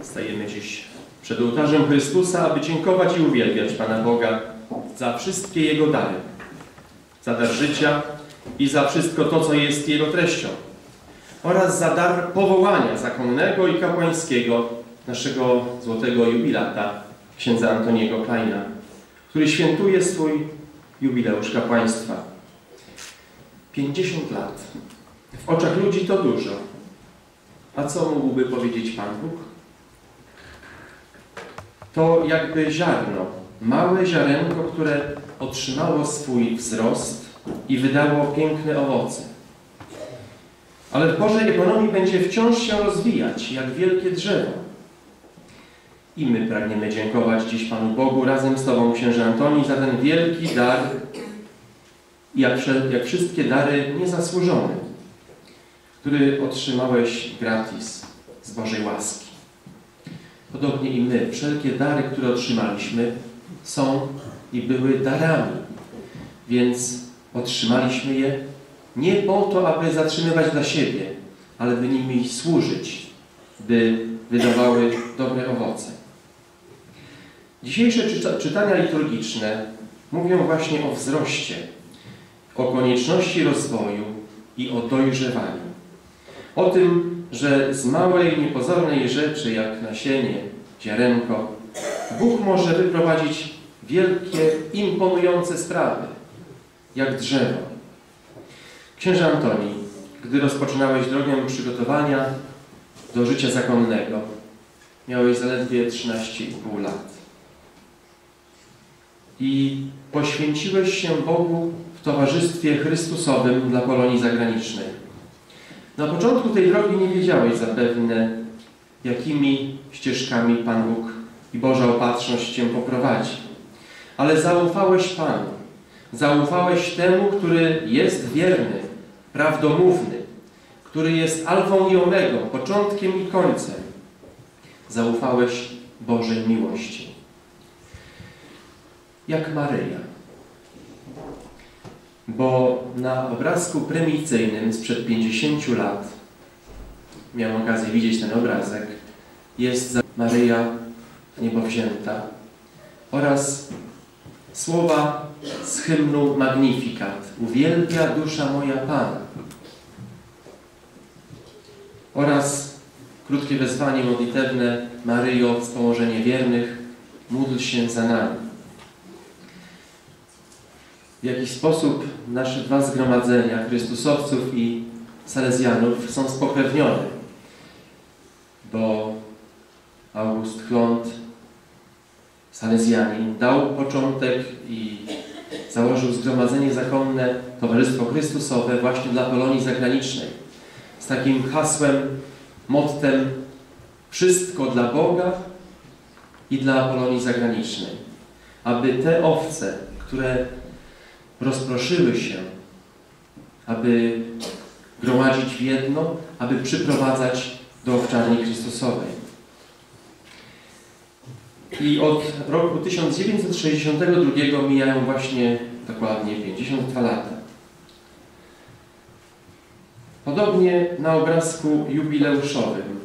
Stajemy dziś przed ołtarzem Chrystusa, aby dziękować i uwielbiać Pana Boga za wszystkie Jego dary, za dar życia i za wszystko to, co jest Jego treścią oraz za dar powołania zakonnego i kapłańskiego naszego złotego jubilata, księdza Antoniego Kleina, który świętuje swój jubileusz kapłaństwa. 50 lat. W oczach ludzi to dużo. A co mógłby powiedzieć Pan Bóg? To jakby ziarno, małe ziarenko, które otrzymało swój wzrost i wydało piękne owoce. Ale w Bożej ekonomii będzie wciąż się rozwijać, jak wielkie drzewo. I my pragniemy dziękować dziś Panu Bogu razem z Tobą, księże Antoni, za ten wielki dar, jak, jak wszystkie dary niezasłużone, który otrzymałeś gratis z Bożej łaski. Podobnie i my, wszelkie dary, które otrzymaliśmy, są i były darami, więc otrzymaliśmy je nie po to, aby zatrzymywać dla siebie, ale by nimi służyć, by wydawały dobre owoce. Dzisiejsze czytania liturgiczne mówią właśnie o wzroście, o konieczności rozwoju i o dojrzewaniu. O tym, że z małej, niepozornej rzeczy, jak nasienie, ziarenko, Bóg może wyprowadzić wielkie, imponujące sprawy, jak drzewo. Księże Antoni, gdy rozpoczynałeś drogę przygotowania do życia zakonnego, miałeś zaledwie 13,5 lat. I poświęciłeś się Bogu w towarzystwie Chrystusowym dla Polonii zagranicznej. Na początku tej drogi nie wiedziałeś zapewne, jakimi ścieżkami Pan Bóg i Boża opatrzność Cię poprowadzi. Ale zaufałeś Panu. Zaufałeś temu, który jest wierny, prawdomówny, który jest alfą i omegą, początkiem i końcem. Zaufałeś Bożej miłości. Jak Maryja. Bo na obrazku prymicyjnym sprzed 50 lat, miałem okazję widzieć ten obrazek, jest Maryja niebowzięta oraz słowa z hymnu Magnificat. Uwielbia dusza moja Pana. Oraz krótkie wezwanie modlitewne Maryjo, wspomożenie wiernych, módl się za nami. W jakiś sposób nasze dwa zgromadzenia, Chrystusowców i Salezjanów, są spokrewnione, bo August Klont Salezjanin, dał początek i założył Zgromadzenie Zakonne Towarzystwo Chrystusowe właśnie dla Polonii Zagranicznej. Z takim hasłem, mottem wszystko dla Boga i dla Polonii Zagranicznej. Aby te owce, które rozproszyły się, aby gromadzić w jedno, aby przyprowadzać do owczarni Chrystusowej. I od roku 1962 mijają właśnie dokładnie 52 lata. Podobnie na obrazku jubileuszowym,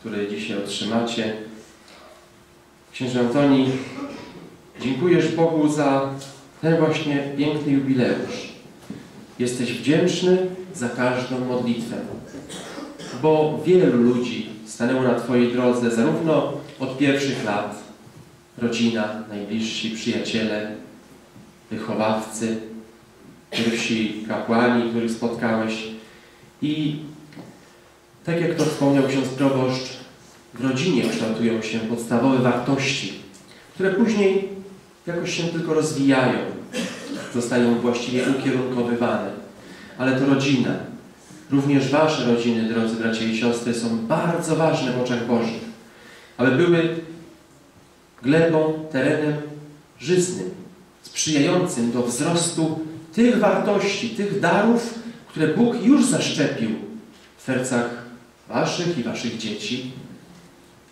który dzisiaj otrzymacie, księże Antoni, dziękujesz Bogu za ten właśnie piękny jubileusz. Jesteś wdzięczny za każdą modlitwę, bo wielu ludzi stanęło na Twojej drodze, zarówno od pierwszych lat, rodzina, najbliżsi przyjaciele, wychowawcy, pierwsi kapłani, których spotkałeś. I tak jak to wspomniał ksiądz proboszcz, w rodzinie kształtują się podstawowe wartości, które później jakoś się tylko rozwijają, zostają właściwie ukierunkowywane. Ale to rodzina, również Wasze rodziny, drodzy bracia i siostry, są bardzo ważne w oczach Bożych, aby były glebą, terenem żyznym, sprzyjającym do wzrostu tych wartości, tych darów, które Bóg już zaszczepił w sercach Waszych i Waszych dzieci,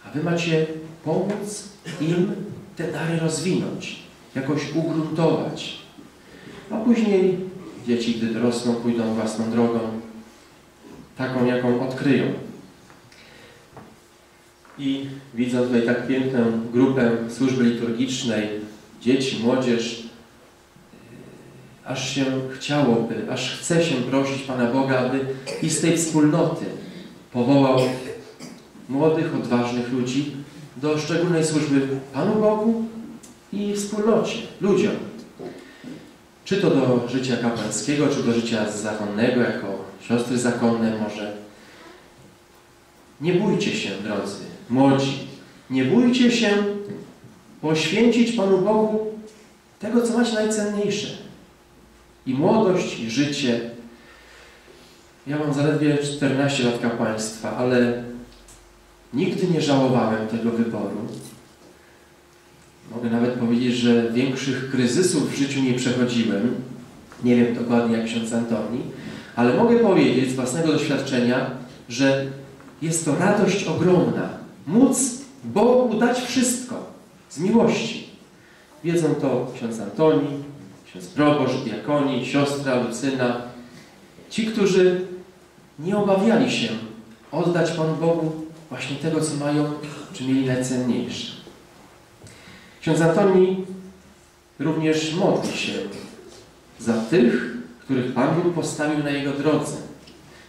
a Wy macie pomóc im te dary rozwinąć, jakoś ugruntować. A później dzieci, gdy dorosną, pójdą własną drogą, taką, jaką odkryją. I widzę tutaj tak piękną grupę służby liturgicznej, dzieci, młodzież, aż się chciałoby, aż chce się prosić Pana Boga, aby i z tej wspólnoty powołał młodych, odważnych ludzi do szczególnej służby Panu Bogu i wspólnocie, ludziom. Czy to do życia kapłańskiego, czy do życia zakonnego, jako siostry zakonne może. Nie bójcie się, drodzy, młodzi, nie bójcie się poświęcić Panu Bogu tego, co macie najcenniejsze. I młodość, i życie. Ja mam zaledwie 14 lat kapłaństwa, ale nigdy nie żałowałem tego wyboru. Że większych kryzysów w życiu nie przechodziłem. Nie wiem dokładnie jak ksiądz Antoni, ale mogę powiedzieć z własnego doświadczenia, że jest to radość ogromna. Móc Bogu dać wszystko z miłości. Wiedzą to ksiądz Antoni, ksiądz proboszcz, diakoni, siostra Lucyna. Ci, którzy nie obawiali się oddać Panu Bogu właśnie tego, co mają, czy mieli najcenniejsze. Ksiądz Antoni również modli się za tych, których Pan Bóg postawił na Jego drodze.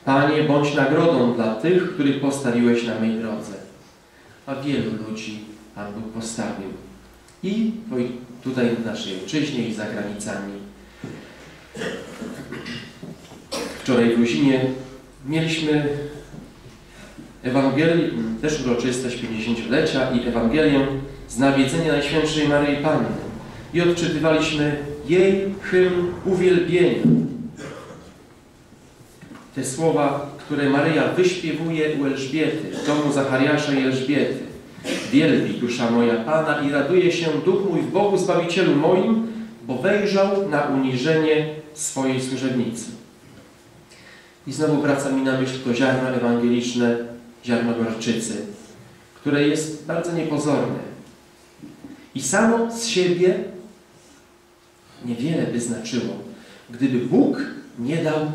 Panie, bądź nagrodą dla tych, których postawiłeś na mej drodze. A wielu ludzi Pan Bóg postawił. I tutaj w naszej ojczyźnie i za granicami. Wczoraj w Luzinie mieliśmy Ewangelię, też uroczystość 50-lecia i Ewangelię z nawiedzenia Najświętszej Maryi Panny. I odczytywaliśmy jej hymn uwielbienia. Te słowa, które Maryja wyśpiewuje u Elżbiety, w domu Zachariasza i Elżbiety. Wielbi dusza moja Pana i raduje się duch mój w Bogu Zbawicielu moim, bo wejrzał na uniżenie swojej służebnicy. I znowu wraca mi na myśl to ziarno ewangeliczne, ziarno gorczycy, które jest bardzo niepozorne. I samo z siebie niewiele by znaczyło, gdyby Bóg nie dał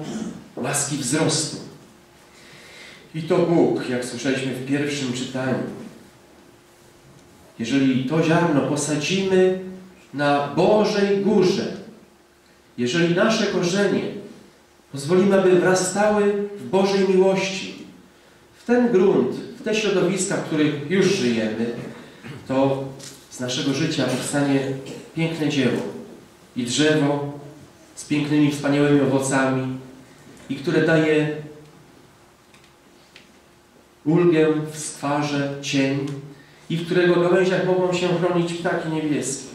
łaski wzrostu. I to Bóg, jak słyszeliśmy w pierwszym czytaniu, jeżeli to ziarno posadzimy na Bożej górze, jeżeli nasze korzenie pozwolimy, aby wrastały w Bożej miłości, w ten grunt, w te środowiska, w których już żyjemy, to z naszego życia powstanie piękne dzieło i drzewo z pięknymi, wspaniałymi owocami i które daje ulgę w skwarze, cień i w którego gałęziach mogą się chronić ptaki niebieskie.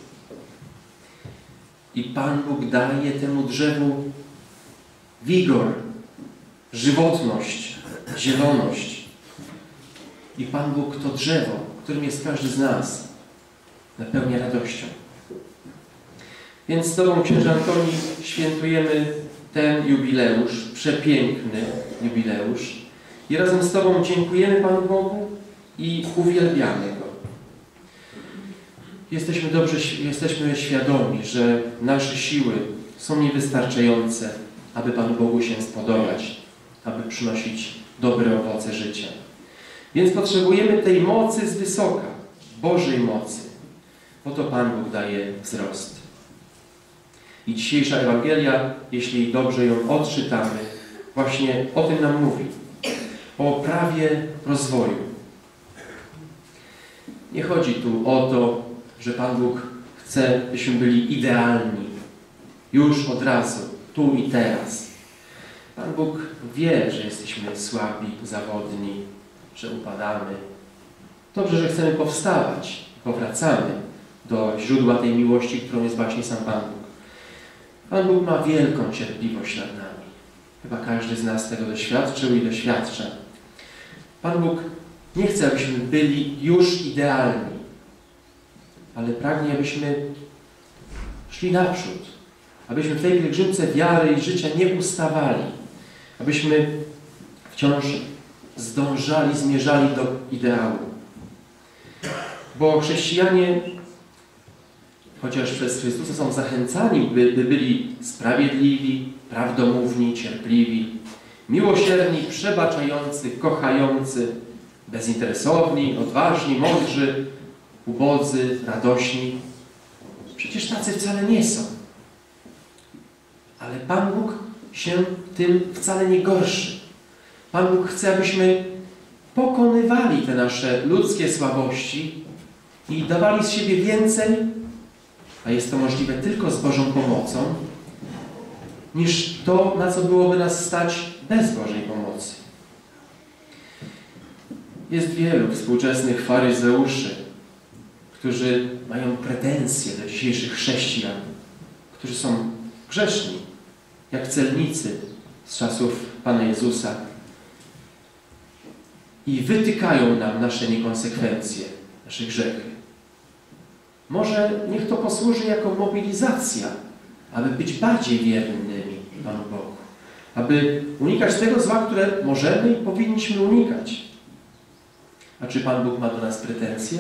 I Pan Bóg daje temu drzewu wigor, żywotność, zieloność. I Pan Bóg to drzewo, którym jest każdy z nas, napełnia radością. Więc z Tobą, księże Antoni, świętujemy ten jubileusz, przepiękny jubileusz. I razem z Tobą dziękujemy Panu Bogu i uwielbiamy Go. Jesteśmy dobrze, jesteśmy świadomi, że nasze siły są niewystarczające, aby Panu Bogu się spodobać, aby przynosić dobre owoce życia. Więc potrzebujemy tej mocy z wysoka, Bożej mocy. Oto Pan Bóg daje wzrost. I dzisiejsza Ewangelia, jeśli dobrze ją odczytamy, właśnie o tym nam mówi. O prawie rozwoju. Nie chodzi tu o to, że Pan Bóg chce, byśmy byli idealni. Już od razu, tu i teraz. Pan Bóg wie, że jesteśmy słabi, zawodni, że upadamy. Dobrze, że chcemy powstawać. Powracamy do źródła tej miłości, którą jest właśnie sam Pan Bóg. Pan Bóg ma wielką cierpliwość nad nami. Chyba każdy z nas tego doświadczył i doświadcza. Pan Bóg nie chce, abyśmy byli już idealni, ale pragnie, abyśmy szli naprzód, abyśmy w tej pielgrzymce wiary i życia nie ustawali, abyśmy wciąż zdążali, zmierzali do ideału. Bo chrześcijanie chociaż przez Chrystusa są zachęcani, by, by byli sprawiedliwi, prawdomówni, cierpliwi, miłosierni, przebaczający, kochający, bezinteresowni, odważni, mądrzy, ubodzy, radośni. Przecież tacy wcale nie są. Ale Pan Bóg się tym wcale nie gorszy. Pan Bóg chce, abyśmy pokonywali te nasze ludzkie słabości i dawali z siebie więcej, a jest to możliwe tylko z Bożą pomocą, niż to, na co byłoby nas stać bez Bożej pomocy. Jest wielu współczesnych faryzeuszy, którzy mają pretensje do dzisiejszych chrześcijan, którzy są grzeszni, jak celnicy z czasów Pana Jezusa i wytykają nam nasze niekonsekwencje, nasze grzechy. Może niech to posłuży jako mobilizacja, aby być bardziej wiernymi Panu Bogu. Aby unikać tego zła, które możemy i powinniśmy unikać. A czy Pan Bóg ma do nas pretensje?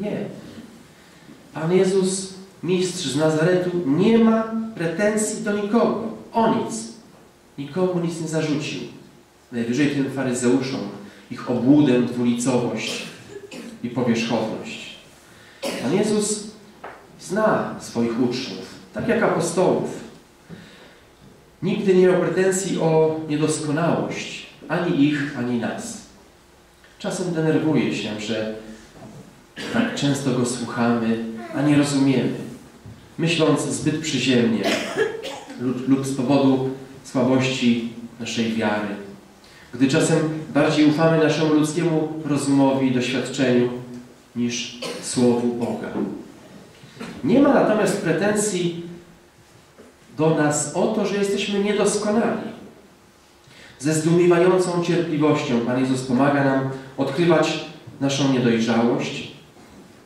Nie. Pan Jezus, mistrz z Nazaretu, nie ma pretensji do nikogo. O nic. Nikomu nic nie zarzucił. Najwyżej tym faryzeuszom, ich obłudę, dwulicowość i powierzchowność. Pan Jezus zna swoich uczniów, tak jak apostołów. Nigdy nie miał pretensji o niedoskonałość, ani ich, ani nas. Czasem denerwuje się, że tak często Go słuchamy, a nie rozumiemy, myśląc zbyt przyziemnie lub, lub z powodu słabości naszej wiary. Gdy czasem bardziej ufamy naszemu ludzkiemu rozumowi i doświadczeniu niż Słowu Boga. Nie ma natomiast pretensji do nas o to, że jesteśmy niedoskonali. Ze zdumiewającą cierpliwością Pan Jezus pomaga nam odkrywać naszą niedojrzałość,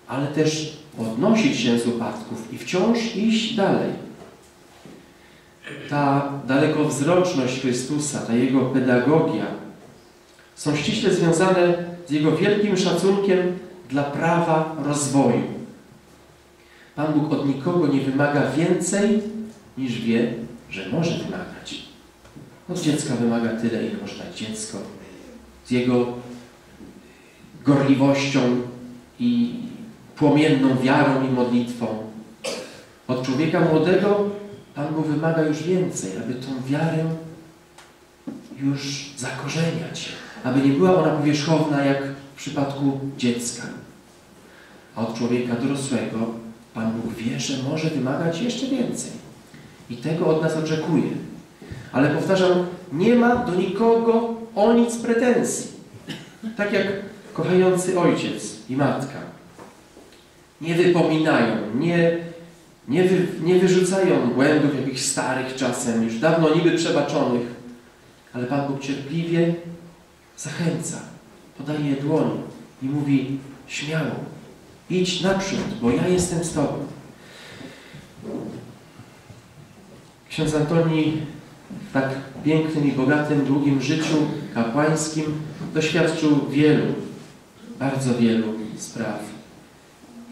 ale też podnosić się z upadków i wciąż iść dalej. Ta dalekowzroczność Chrystusa, ta Jego pedagogia są ściśle związane z Jego wielkim szacunkiem dla prawa rozwoju. Pan Bóg od nikogo nie wymaga więcej, niż wie, że może wymagać. Od dziecka wymaga tyle, ile może dać dziecko. Z jego gorliwością i płomienną wiarą i modlitwą. Od człowieka młodego Pan Bóg wymaga już więcej, aby tą wiarę już zakorzeniać, aby nie była ona powierzchowna jak w przypadku dziecka. A od człowieka dorosłego Pan Bóg wie, że może wymagać jeszcze więcej. I tego od nas oczekuje. Ale powtarzam, nie ma do nikogo o nic pretensji. Tak jak kochający ojciec i matka. Nie wypominają, nie, nie, wy, nie wyrzucają błędów jakichś starych czasem, już dawno niby przebaczonych, ale Pan Bóg cierpliwie zachęca, podaje dłoń i mówi śmiało, idź naprzód, bo ja jestem z Tobą. Ksiądz Antoni w tak pięknym i bogatym, długim życiu kapłańskim doświadczył wielu, bardzo wielu spraw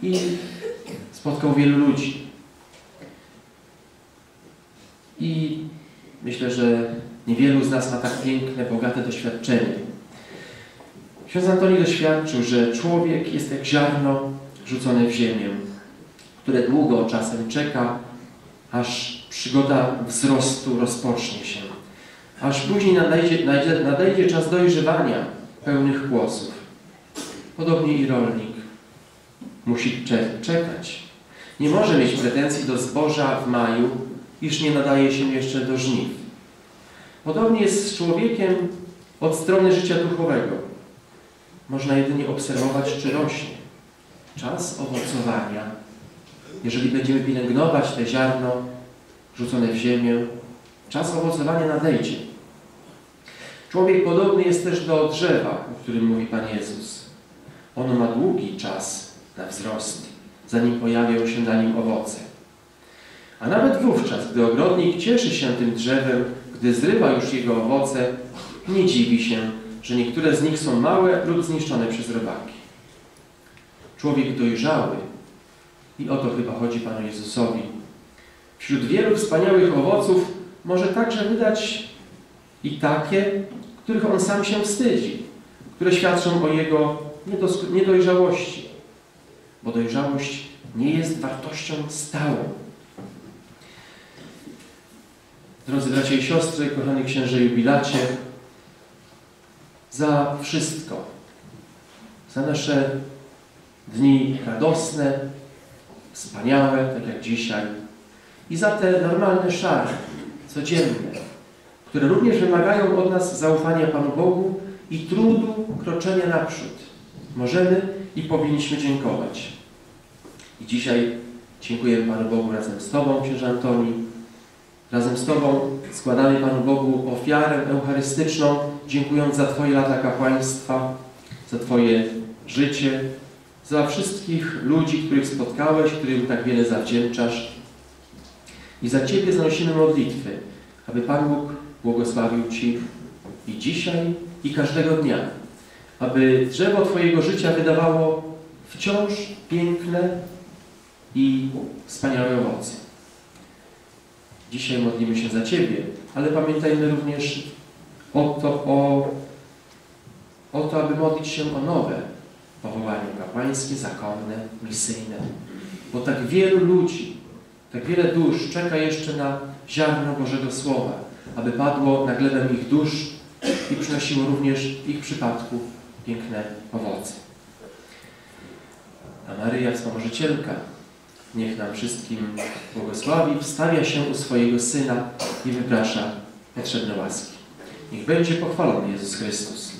i spotkał wielu ludzi. I myślę, że niewielu z nas ma tak piękne, bogate doświadczenie. Ksiądz Antoni doświadczył, że człowiek jest jak ziarno rzucone w ziemię, które długo czasem czeka, aż przygoda wzrostu rozpocznie się. Aż później nadejdzie, nadejdzie, nadejdzie czas dojrzewania pełnych głosów. Podobnie i rolnik musi czekać. Nie może mieć pretensji do zboża w maju, iż nie nadaje się jeszcze do żniw. Podobnie jest z człowiekiem od strony życia duchowego. Można jedynie obserwować, czy rośnie. Czas owocowania. Jeżeli będziemy pielęgnować te ziarno rzucone w ziemię, czas owocowania nadejdzie. Człowiek podobny jest też do drzewa, o którym mówi Pan Jezus. Ono ma długi czas na wzrost, zanim pojawią się na nim owoce. A nawet wówczas, gdy ogrodnik cieszy się tym drzewem, gdy zrywa już jego owoce, nie dziwi się, że niektóre z nich są małe lub zniszczone przez robaki. Człowiek dojrzały, i o to chyba chodzi Panu Jezusowi, wśród wielu wspaniałych owoców może także wydać i takie, których on sam się wstydzi, które świadczą o Jego niedojrzałości, bo dojrzałość nie jest wartością stałą. Drodzy bracia i siostry, kochani księże jubilacie, za wszystko, za nasze dni radosne, wspaniałe, tak jak dzisiaj, i za te normalne szare, codzienne, które również wymagają od nas zaufania Panu Bogu i trudu kroczenia naprzód. Możemy i powinniśmy dziękować. I dzisiaj dziękuję Panu Bogu razem z Tobą, księże Antoni. Razem z Tobą składamy Panu Bogu ofiarę eucharystyczną, dziękując za Twoje lata kapłaństwa, za Twoje życie, za wszystkich ludzi, których spotkałeś, którym tak wiele zawdzięczasz. I za Ciebie zanosimy modlitwy, aby Pan Bóg błogosławił Ci i dzisiaj, i każdego dnia, aby drzewo Twojego życia wydawało wciąż piękne i wspaniałe owoce. Dzisiaj modlimy się za Ciebie, ale pamiętajmy również o to, o, o to, aby modlić się o nowe powołanie kapłańskie, zakonne, misyjne. Bo tak wielu ludzi, tak wiele dusz czeka jeszcze na ziarno Bożego Słowa, aby padło na glebę ich dusz i przynosiło również w ich przypadku piękne owoce. A Maryja, wspomożycielka, niech nam wszystkim błogosławi, wstawia się u swojego Syna i wyprasza potrzebne łaski. Niech będzie pochwalony Jezus Chrystus.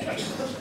Amen.